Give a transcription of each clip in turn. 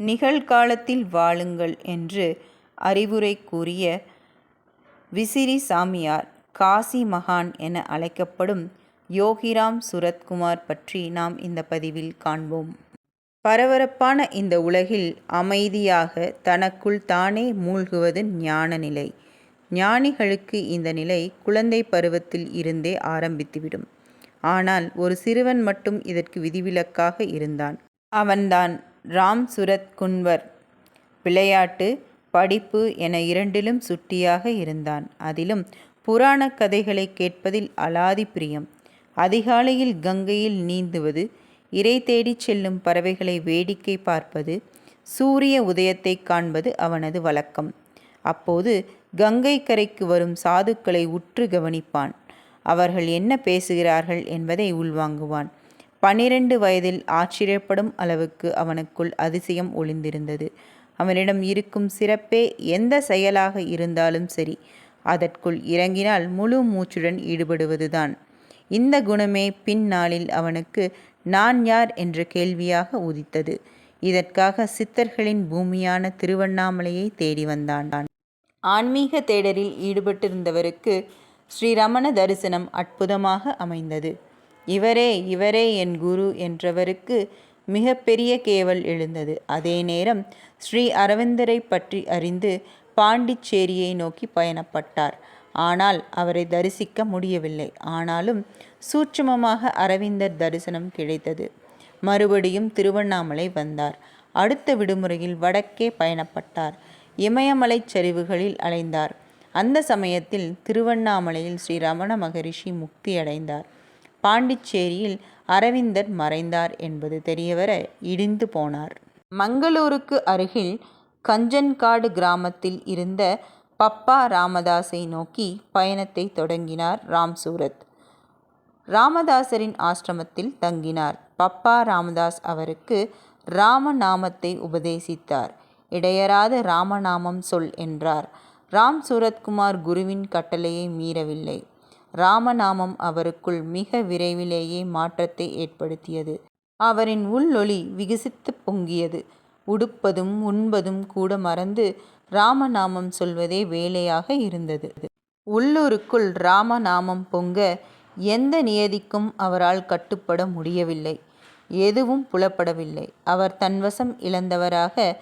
நிகழ்காலத்தில் வாழுங்கள் என்று அறிவுரை கூறிய விசிறி சாமியார் காசி மகான் என அழைக்கப்படும் யோகிராம் சுரத்குமார் பற்றி நாம் இந்த பதிவில் காண்போம். பரபரப்பான இந்த உலகில் அமைதியாக தனக்குள் தானே மூழ்குவது ஞான நிலை. ஞானிகளுக்கு இந்த நிலை குழந்தை பருவத்தில் இருந்தே ஆரம்பித்துவிடும். ஆனால் ஒரு சிறுவன் மட்டும் இதற்கு விதிவிலக்காக இருந்தான். அவன்தான் ராம் சுரத் குன்வர் விளையாட்டு படிப்பு என இரண்டிலும் சுட்டியாக இருந்தான். அதிலும் புராணக் கதைகளை கேட்பதில் அலாதி பிரியம். அதிகாலையில் கங்கையில் நீந்துவது இரை தேடிச் செல்லும் பறவைகளை வேடிக்கை பார்ப்பது சூரிய உதயத்தை காண்பது அவனது வழக்கம். அப்போது கங்கை கரைக்கு வரும் சாதுக்களை உற்று கவனிப்பான். அவர்கள் என்ன பேசுகிறார்கள் என்பதை உள்வாங்குவான். பனிரெண்டு வயதில் ஆச்சரியப்படும் அளவுக்கு அவனுக்குள் அதிசயம் ஒளிந்திருந்தது. அவனிடம் இருக்கும் சிறப்பே எந்த செயலாக இருந்தாலும் சரி அதற்குள் இறங்கினால் முழு மூச்சுடன் ஈடுபடுவதுதான். இந்த குணமே பின்னாளில் அவனுக்கு நான் யார் என்ற கேள்வியாக உதித்தது. இதற்காக சித்தர்களின் பூமியான திருவண்ணாமலையை தேடி வந்தான். ஆன்மீக தேடலில் ஈடுபட்டிருந்தவருக்கு ஸ்ரீரமண தரிசனம் அற்புதமாக அமைந்தது. இவரே இவரே என் குரு என்றவருக்கு மிகப்பெரிய கேவல் எழுந்தது. அதே நேரம் ஸ்ரீ அரவிந்தரை பற்றி அறிந்து பாண்டிச்சேரியை நோக்கி பயணப்பட்டார். ஆனால் அவரை தரிசிக்க முடியவில்லை. ஆனாலும் சூட்சுமமாக அரவிந்தர் தரிசனம் கிடைத்தது. மறுபடியும் திருவண்ணாமலை வந்தார். அடுத்த விடுமுறையில் வடக்கே பயணப்பட்டார். இமயமலைச் சரிவுகளில் அலைந்தார். அந்த சமயத்தில் திருவண்ணாமலையில் ஸ்ரீ ரமண மகரிஷி முக்தி அடைந்தார் பாண்டிச்சேரியில் அரவிந்தர் மறைந்தார் என்பது தெரியவர இடிந்து போனார். மங்களூருக்கு அருகில் கஞ்சன்காடு கிராமத்தில் இருந்த பப்பா ராமதாஸை நோக்கி பயணத்தை தொடங்கினார் ராம் சூரத் ராமதாசரின் ஆசிரமத்தில் தங்கினார். பப்பா ராமதாஸ் அவருக்கு ராமநாமத்தை உபதேசித்தார். இடையராத ராமநாமம் சொல் என்றார். ராம் சூரத்குமார் குருவின் கட்டளையை மீறவில்லை. ராமநாமம் அவருக்குள் மிக விரைவிலேயே மாற்றத்தை ஏற்படுத்தியது. அவரின் உள்ளொளி விகசித்து பொங்கியது. உடுப்பதும் உண்பதும் கூட மறந்து ராமநாமம் சொல்வதே வேலையாக இருந்தது. உள்ளூருக்குள் ராமநாமம் பொங்க எந்த நியதிக்கும் அவரால் கட்டுப்பட முடியவில்லை. எதுவும் புலப்படவில்லை. அவர் தன்வசம் இழந்தவராக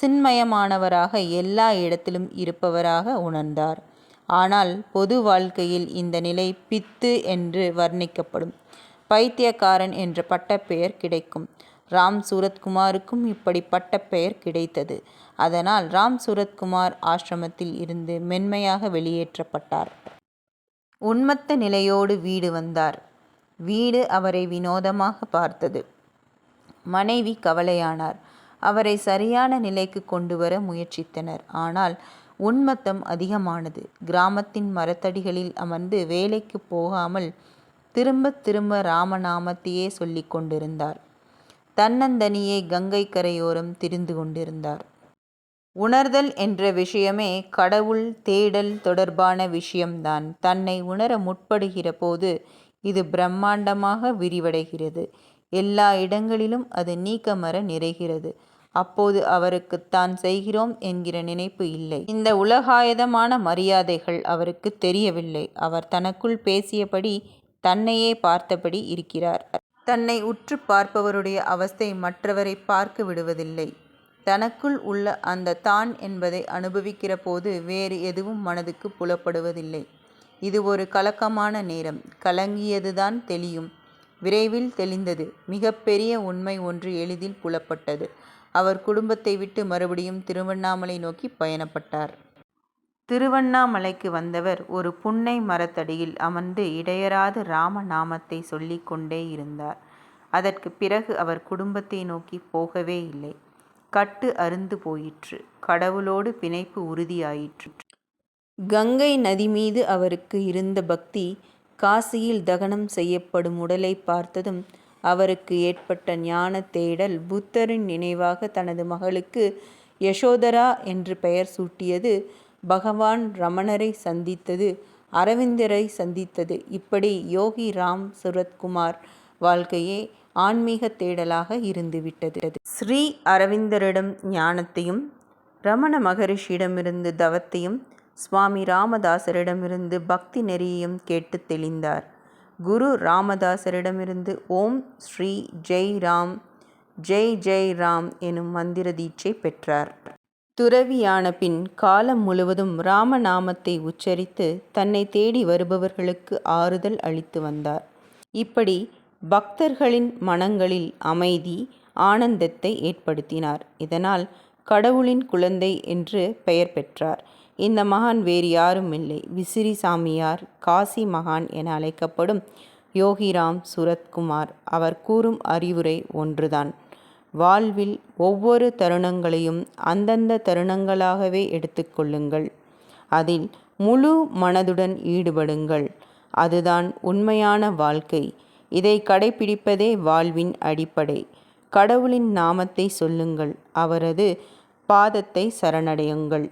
சின்மயமானவராக எல்லா இடத்திலும் இருப்பவராக உணர்ந்தார். ஆனால் பொது வாழ்க்கையில் இந்த நிலை பித்து என்று வர்ணிக்கப்படும். பைத்தியக்காரன் என்ற பட்டப்பெயர் கிடைக்கும். ராம் சூரத்குமாருக்கும் இப்படி பட்டப்பெயர் கிடைத்தது. அதனால் ராம் சூரத்குமார் ஆசிரமத்தில் இருந்து மென்மையாக வெளியேற்றப்பட்டார். உன்மத்த நிலையோடு வீடு வந்தார். வீடு அவரை வினோதமாக பார்த்தது. மனைவி கவலையானார். அவரை சரியான நிலைக்கு கொண்டு வர முயற்சித்தனர். ஆனால் உன்மத்தம் அதிகமானது. கிராமத்தின் மரத்தடிகளில் அமர்ந்து வேலைக்கு போகாமல் திரும்ப திரும்ப ராமநாமத்தையே சொல்லி கொண்டிருந்தார். தன்னந்தனியே கங்கை கரையோரம் திரிந்து கொண்டிருந்தார். உணர்தல் என்ற விஷயமே கடவுள் தேடல் தொடர்பான விஷயம்தான். தன்னை உணர முற்படுகிற போது இது பிரம்மாண்டமாக விரிவடைகிறது. எல்லா இடங்களிலும் அது நீக்கமர நிறைகிறது. அப்போது அவருக்கு தான் செய்கிறோம் என்கிற நினைப்பு இல்லை. இந்த உலகாயதமான மரியாதைகள் அவருக்கு தெரியவில்லை. அவர் தனக்குள் பேசியபடி தன்னையே பார்த்தபடி இருக்கிறார். தன்னை உற்று பார்ப்பவருடைய அவஸ்தை மற்றவரை பார்க்க விடுவதில்லை. தனக்குள் உள்ள அந்த தான் என்பதை அனுபவிக்கிற போது வேறு எதுவும் மனதுக்கு புலப்படுவதில்லை. இது ஒரு கலக்கமான நேரம். கலங்கியதுதான் தெளியும். விரைவில் தெளிந்தது. மிகப்பெரிய உண்மை ஒன்று எளிதில் புலப்பட்டது. அவர் குடும்பத்தை விட்டு மறுபடியும் திருவண்ணாமலை நோக்கி பயணப்பட்டார். திருவண்ணாமலைக்கு வந்தவர் ஒரு புன்னை மரத்தடியில் அமர்ந்து இடையராது ராம நாமத்தை சொல்லிக் கொண்டே இருந்தார். அதற்கு பிறகு அவர் குடும்பத்தை நோக்கி போகவே இல்லை. கட்டு அருந்து போயிற்று. கடவுளோடு பிணைப்பு உறுதியாயிற்று. கங்கை நதி மீது அவருக்கு இருந்த பக்தி காசியில் தகனம் செய்யப்படும் உடலை பார்த்ததும் அவருக்கு ஏற்பட்ட ஞான தேடல் புத்தரின் நினைவாக தனது மகளுக்கு யசோதரா என்று பெயர் சூட்டியது. பகவான் ரமணரை சந்தித்தது அரவிந்தரை சந்தித்தது. இப்படி யோகி ராம் சுரத்குமார் வாழ்க்கையே ஆன்மீக தேடலாக இருந்துவிட்டது. ஸ்ரீ அரவிந்தரிடம் ஞானத்தையும் ரமண மகரிஷியிடமிருந்து தவத்தையும் சுவாமி ராமதாசரிடமிருந்து பக்தி நெறியையும் கேட்டு தெளிந்தார். குரு ராமதாசரிடமிருந்து ஓம் ஸ்ரீ ஜெய் ராம் ஜெய் ஜெய் ராம் எனும் மந்திர தீட்சை பெற்றார். துறவியான பின் காலம் முழுவதும் ராமநாமத்தை உச்சரித்து தன்னை தேடி வருபவர்களுக்கு ஆறுதல் அளித்து வந்தார். இப்படி பக்தர்களின் மனங்களில் அமைதி ஆனந்தத்தை ஏற்படுத்தினார். இதனால் கடவுளின் குழந்தை என்று பெயர் பெற்றார். இந்த மகான் வேறு யாரும் இல்லை. விசிறி சாமியார் காசி மகான் என அழைக்கப்படும் யோகிராம் சுரத்குமார். அவர் கூறும் அறிவுரை ஒன்றுதான். வாழ்வில் ஒவ்வொரு தருணங்களையும் அந்தந்த தருணங்களாகவே எடுத்துக்கொள்ளுங்கள் அதில் முழு மனதுடன் ஈடுபடுங்கள். அதுதான் உண்மையான வாழ்க்கை. இதை கடைபிடிப்பதே வாழ்வின் அடிப்படை. கடவுளின் நாமத்தை சொல்லுங்கள். அவரது பாதத்தை சரணடையுங்கள்.